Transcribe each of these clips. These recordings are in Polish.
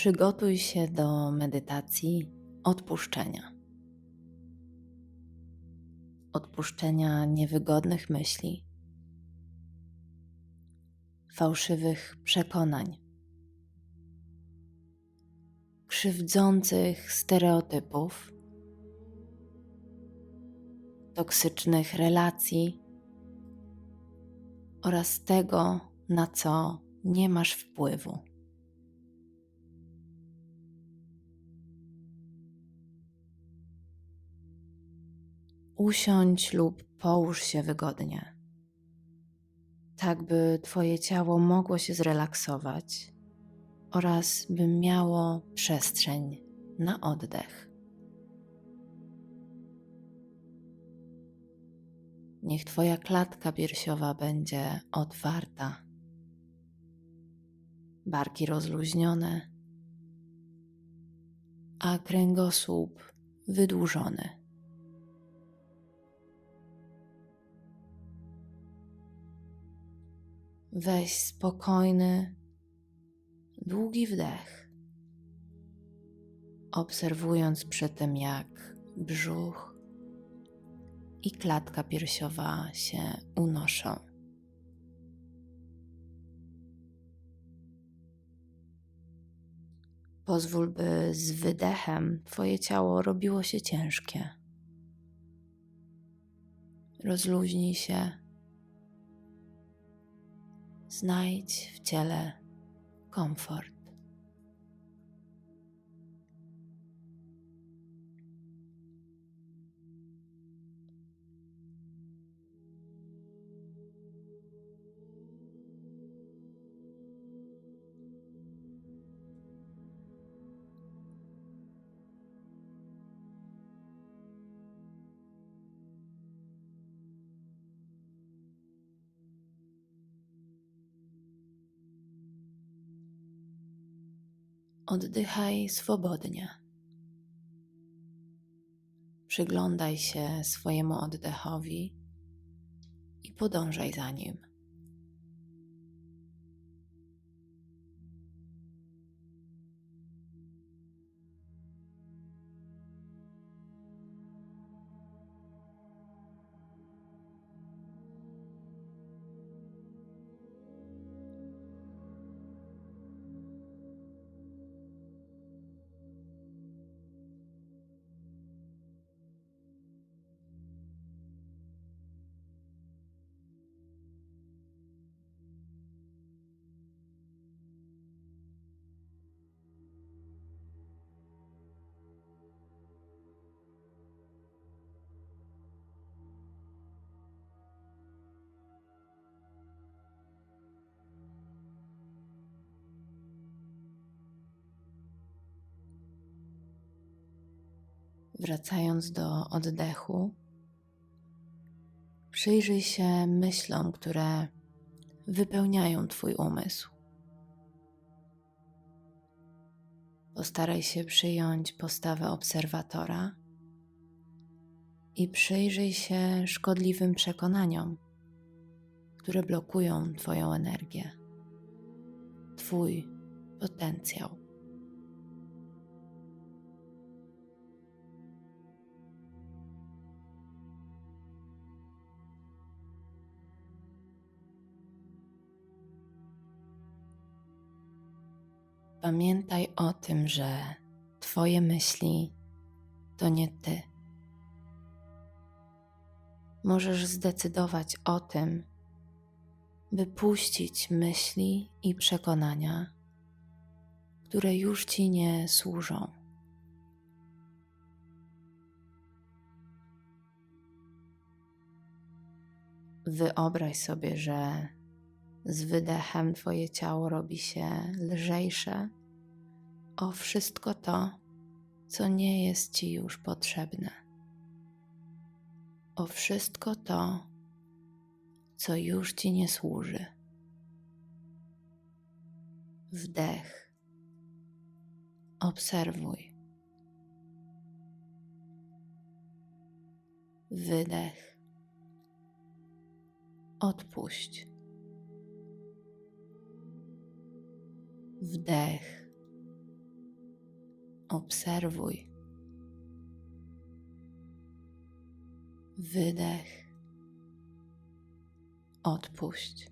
Przygotuj się do medytacji odpuszczenia. Odpuszczenia niewygodnych myśli, fałszywych przekonań, krzywdzących stereotypów, toksycznych relacji oraz tego, na co nie masz wpływu. Usiądź lub połóż się wygodnie, tak by Twoje ciało mogło się zrelaksować oraz by miało przestrzeń na oddech. Niech Twoja klatka piersiowa będzie otwarta, barki rozluźnione, a kręgosłup wydłużony. Weź spokojny, długi wdech, obserwując przy tym, jak brzuch i klatka piersiowa się unoszą. Pozwól, by z wydechem Twoje ciało robiło się ciężkie. Rozluźnij się Znajdź w ciele komfort. Oddychaj swobodnie. Przyglądaj się swojemu oddechowi i podążaj za nim. Wracając do oddechu, przyjrzyj się myślom, które wypełniają Twój umysł. Postaraj się przyjąć postawę obserwatora i przyjrzyj się szkodliwym przekonaniom, które blokują Twoją energię, Twój potencjał. Pamiętaj o tym, że Twoje myśli to nie Ty. Możesz zdecydować o tym, by puścić myśli i przekonania, które już Ci nie służą. Wyobraź sobie, że z wydechem Twoje ciało robi się lżejsze o wszystko to, co nie jest Ci już potrzebne. O wszystko to, co już Ci nie służy. Wdech. Obserwuj. Wydech. Odpuść. Wdech Obserwuj. Wydech. Odpuść.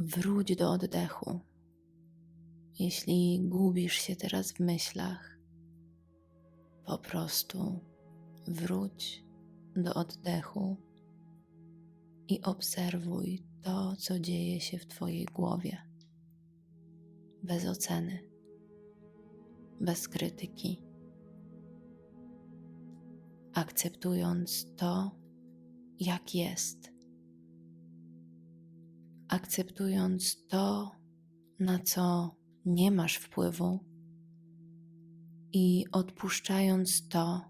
Wróć do oddechu. Jeśli gubisz się teraz w myślach, po prostu wróć do oddechu i obserwuj to, co dzieje się w Twojej głowie. Bez oceny, bez krytyki. Akceptując to, jak jest akceptując to, na co nie masz wpływu, i odpuszczając to,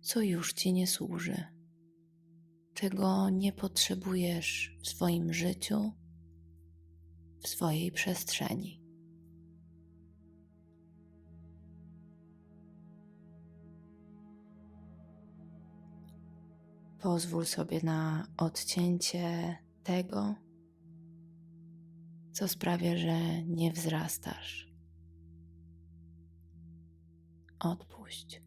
co już ci nie służy, czego nie potrzebujesz w swoim życiu, w swojej przestrzeni. Pozwól sobie na odcięcie tego, co sprawia, że nie wzrastasz. Odpuść.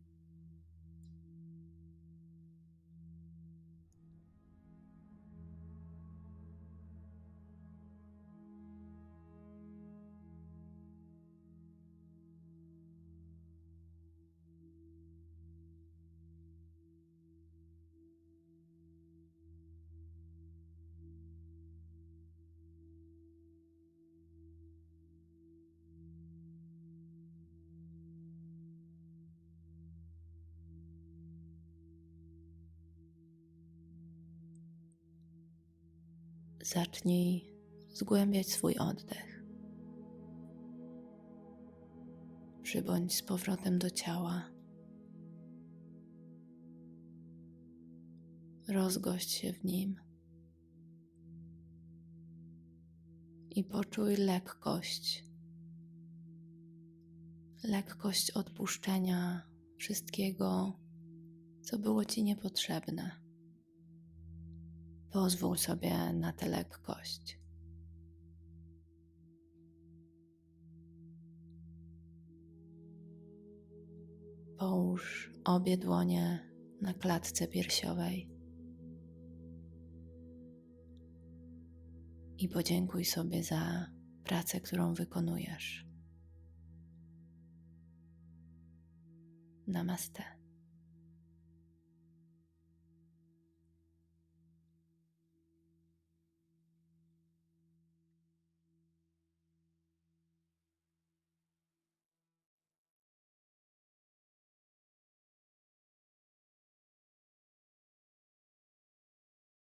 Zacznij zgłębiać swój oddech. Przybądź z powrotem do ciała. Rozgość się w nim i poczuj lekkość. Lekkość odpuszczenia wszystkiego, co było ci niepotrzebne. Pozwól sobie na tę lekkość. Połóż obie dłonie na klatce piersiowej i podziękuj sobie za pracę, którą wykonujesz. Namaste.